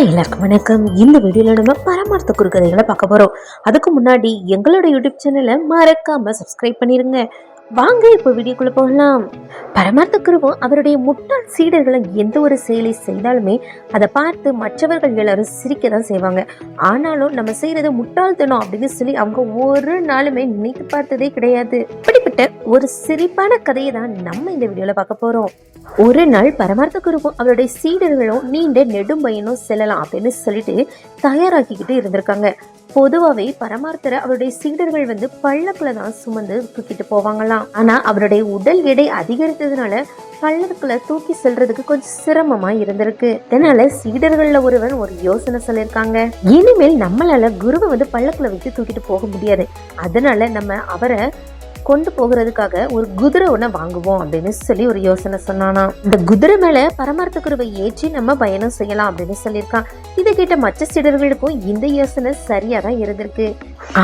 Hi எல்லாருக்கும் வணக்கம். இந்த வீடியோவில் நம்ம பரமார்த்த குறுக்கதைகளை பார்க்க போகிறோம் அதுக்கு முன்னாடி எங்களோட யூடியூப் சேனலை மறக்காமல் சப்ஸ்கிரைப் பண்ணிடுங்க வாங்க இப்போ வீடியோக்குள்ளே போகலாம். பரமார்த்த குருவும் அவருடைய முட்டாள் சீடர்களை எந்த ஒரு செயலை செய்தாலுமே அதை பார்த்து மற்றவர்கள் எல்லாரும் சிரிக்க தான் செய்வாங்க. ஆனாலும் நம்ம செய்கிறது முட்டாள்தனம் அப்படின்னு சொல்லி அவங்க ஒரு நாளுமே நினைத்து பார்த்ததே கிடையாது. இப்படிப்பட்ட ஒரு சிரிப்பான கதையை தான் நம்ம இந்த வீடியோவில் பார்க்க போகிறோம் ஒரு நாள் பரமார்த்த குருவும் அவருடைய சீடர்களும் நீண்ட நெடும்பயனும் செல்லலாம் அப்படின்னு சொல்லிட்டு தயாராக்கிக்கிட்டு இருந்திருக்காங்க. பொதுவாகவே பரமார்த்தரை அவருடைய சீடர்கள் வந்து பள்ளக்குள்ள தான் சுமந்து தூக்கிட்டு போவாங்களாம். ஆனா அவருடைய உடல் எடை அதிகரித்ததுனால பள்ளக்குள்ள தூக்கி செல்றதுக்கு கொஞ்சம் சிரமமா இருந்திருக்கு. இதனால சீடர்கள்ல ஒருவன் ஒரு யோசனை சொல்லியிருக்காங்க. இனிமேல் நம்மளால குருவை வந்து பள்ளக்குள்ள வச்சு தூக்கிட்டு போக முடியாது. அதனால நம்ம அவரை கொண்டு போகிறதுக்காக ஒரு குதிரை ஒன்று வாங்குவோம் அப்படின்னு சொல்லி ஒரு யோசனை சொன்னானா. இந்த குதிரை மேலே பரமார்த்த குருவை ஏற்றி நம்ம பயணம் செய்யலாம் அப்படின்னு சொல்லியிருக்கான். இதை கேட்ட மற்ற சீடர்களுக்கும் இந்த யோசனை சரியாக தான் இருந்திருக்கு.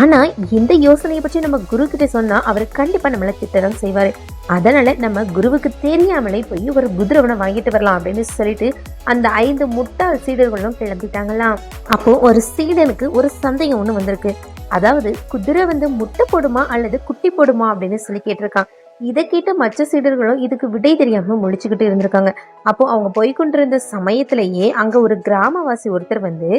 ஆனால் இந்த யோசனையை பற்றி நம்ம குரு கிட்ட சொன்னால் அவர் கண்டிப்பாக நம்மளை திட்டம் செய்வார். அதனால நம்ம குருவுக்கு தெரியாமலே போய் ஒரு குதிரவனை வாங்கிட்டு வரலாம் அப்படின்னு சொல்லிட்டு அந்த ஐந்து முட்டாள் சீடர்களும் கிளம்பிட்டாங்களாம். அப்போ ஒரு சீடனுக்கு ஒரு சந்தேகம் ஒன்று வந்திருக்கு. அதாவது குதிரை வந்து முட்டை போடுமா அல்லது குட்டி போடுமா அப்படின்னு சொல்லி கேட்டிருக்கான். இதை கேட்ட மற்ற சீடர்களும் இதுக்கு விடை தெரியாம முழிச்சுக்கிட்டு இருந்திருக்காங்க. அப்போ அவங்க போய்கொண்டிருந்த சமயத்திலேயே அங்க ஒரு கிராமவாசி ஒருத்தர் வந்து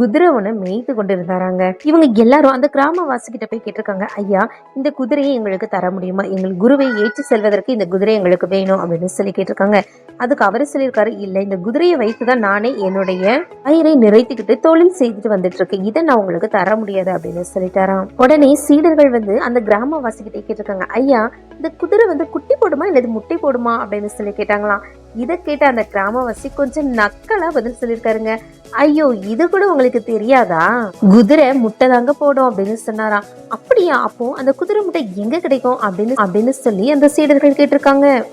குதிரை ஒன்று மேய்த்து கொண்டு இருந்தாராங்க இவங்க எல்லாரும் அந்த கிராமவாசி கிட்ட போய் கேட்டிருக்காங்க ஐயா இந்த குதிரையை எங்களுக்கு தர முடியுமா? எங்கள் குருவை ஏற்றி செல்வதற்கு இந்த குதிரை எங்களுக்கு வேணும் அப்படின்னு சொல்லி கேட்டிருக்காங்க. அதுக்கு அவரு சொல்லியிருக்காரு இல்ல இந்த குதிரையை வைத்துதான் நானே என்னுடைய பயிரை நிறைத்துக்கிட்டு தொழில் செய்துட்டு வந்துட்டு இருக்கேன் இதை நான் உங்களுக்கு தர முடியாது அப்படின்னு சொல்லிட்டாராம். உடனே சீடர்கள் வந்து அந்த கிராமவாசி கிட்ட கேட்டிருக்காங்க ஐயா இந்த குதிரை வந்து குட்டி போடுமா? இல்லை முட்டை போடுமா? அப்படின்னு சொல்லி கேட்டாங்களாம். இதை கேட்ட அந்த கிராமவாசி கொஞ்சம் நக்கலா பதில் சொல்லியிருக்காருங்க ஐயோ இது கூட உங்களுக்கு தெரியாதா? குதிரை முட்டை தாங்க போடும் அப்படின்னு சொன்னாராம். அப்படியா அப்போ அந்த குதிரை முட்டை எங்க கிடைக்கும்? அப்படின்னு அப்படின்னு சொல்லி அந்த சீடர்கள் கேட்டிருக்காங்க.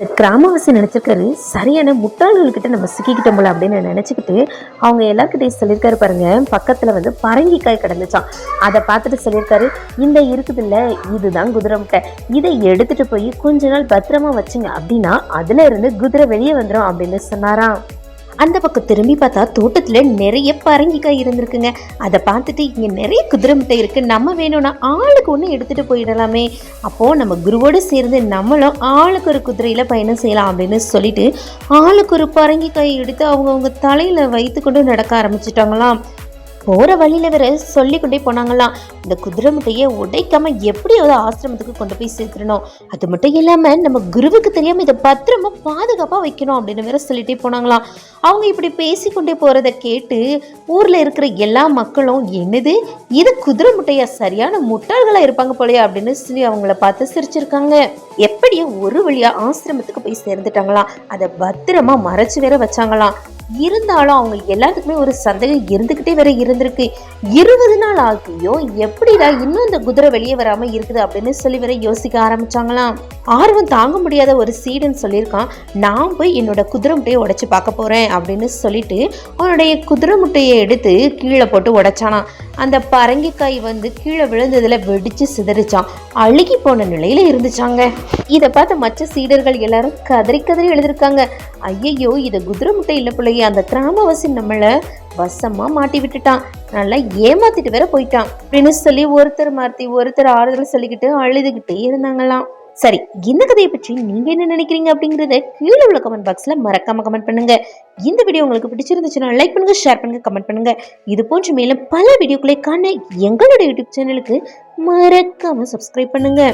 கிராமவாசி நினச்சிருக்காரு சரியான முட்டாள்கள்கிட்ட நம்ம சிக்கிக்கிட்டோம் போல அப்படின்னு நினச்சிக்கிட்டு அவங்க எல்லாருக்கிட்டையும் சொல்லியிருக்காரு பாருங்க. பக்கத்தில் வந்து பரங்கிக்காய் கிடந்துச்சான் அதை பார்த்துட்டு சொல்லியிருக்காரு இந்த இருக்குதுல்ல இதுதான் குதிரை முட்டை இதை எடுத்துட்டு போய் கொஞ்ச நாள் பத்திரமா வச்சுங்க. அப்படின்னா அதில் இருந்து குதிரை வெளியே வந்துடும் அப்படின்னு சொன்னாராம். அந்த பக்கம் திரும்பி பார்த்தா தோட்டத்தில் நிறைய பரங்கிக்காய் இருந்திருக்குங்க. அதை பார்த்துட்டு இங்கே நிறைய குதிரை முட்டை இருக்குது நம்ம வேணும்னா ஆளுக்கு ஒன்று எடுத்துகிட்டு போயிடலாமே. அப்போது நம்ம குருவோடு சேர்ந்து நம்மளும் ஆளுக்கு ஒரு குதிரையில் பயணம் செய்யலாம் அப்படின்னு சொல்லிட்டு ஆளுக்கு ஒரு பரங்கிக்காய் எடுத்து அவங்கவுங்க தலையில் வைத்து கொண்டு நடக்க ஆரம்பிச்சிட்டாங்களாம். போகிற வழியில் வேற சொல்லி கொண்டே போனாங்களாம். இந்த குதிரை முட்டையை உடைக்காமல் எப்படியாவது ஆசிரமத்துக்கு கொண்டு போய் சேர்த்துடணும்? அது மட்டும் இல்லாமல் நம்ம குருவுக்கு தெரியாமல் இதை பத்திரமா பாதுகாப்பாக வைக்கணும் அப்படின்னு வேற சொல்லிட்டே போனாங்களாம். அவங்க இப்படி பேசிக்கொண்டே போகிறத கேட்டு ஊரில் இருக்கிற எல்லா மக்களும் என்னது? இது குதிரை முட்டையா? சரியான முட்டாள்களாக இருப்பாங்க போலயே அப்படின்னு சொல்லி அவங்கள பார்த்து சிரிச்சிருக்காங்க. எப்படியோ ஒரு வழியாக ஆசிரமத்துக்கு போய் சேர்ந்துட்டாங்களாம். அதை பத்திரமா மறைச்சு வேற வச்சாங்களாம். இருந்தாலும் அவங்க எல்லாத்துக்குமே ஒரு சந்தேகம் இருந்துகிட்டே வேற இருந்திருக்கு. இருபது நாள் ஆகியும் எப்படிடா இன்னும் இந்த குதிரை வெளியே வராம இருக்குது அப்படின்னு சொல்லி வேற யோசிக்க ஆரம்பிச்சாங்களாம். ஆர்வம் தாங்க முடியாத ஒரு சீடன் சொல்லியிருக்கான் நான் போய் என்னோட குதிரை முட்டையை உடைச்சு பார்க்க போறேன் அப்படின்னு சொல்லிட்டு அவனுடைய குதிரை முட்டையை எடுத்து கீழே போட்டு உடைச்சானா அந்த பரங்கிக்காய் வந்து கீழே விழுந்ததில் வெடிச்சு சிதறிச்சான். அழுகி போன நிலையில் இருந்துச்சாங்க. இதை பார்த்த மற்ற சீடர்கள் எல்லாரும் கதறி கதறி எழுதிருக்காங்க. ஐயையோ இதை குதிரை முட்டை இல்லை பிள்ளையே அந்த கிராமவாசி நம்மளை வசமாக மாட்டி விட்டுட்டான். நல்லா ஏமாத்திட்டு வேற போயிட்டான். அப்படின்னு சொல்லி ஒருத்தர் மாற்றி ஒருத்தர் ஆறுதல் சொல்லிக்கிட்டு அழுதுகிட்டே இருந்தாங்களாம். சரி இந்த கதையை பற்றி நீங்க என்ன நினைக்கிறீங்க அப்படிங்கறத கீழே உள்ள கமெண்ட் பாக்ஸ்ல மறக்காம கமெண்ட் பண்ணுங்க. இந்த வீடியோ உங்களுக்கு பிடிச்சிருந்துச்சுன்னா லைக் பண்ணுங்க ஷேர் பண்ணுங்க கமெண்ட் பண்ணுங்க. இது போன்ற மேலும் பல வீடியோக்களை காண எங்களோட யூடியூப் சேனலுக்கு மறக்காம சப்ஸ்கிரைப் பண்ணுங்க.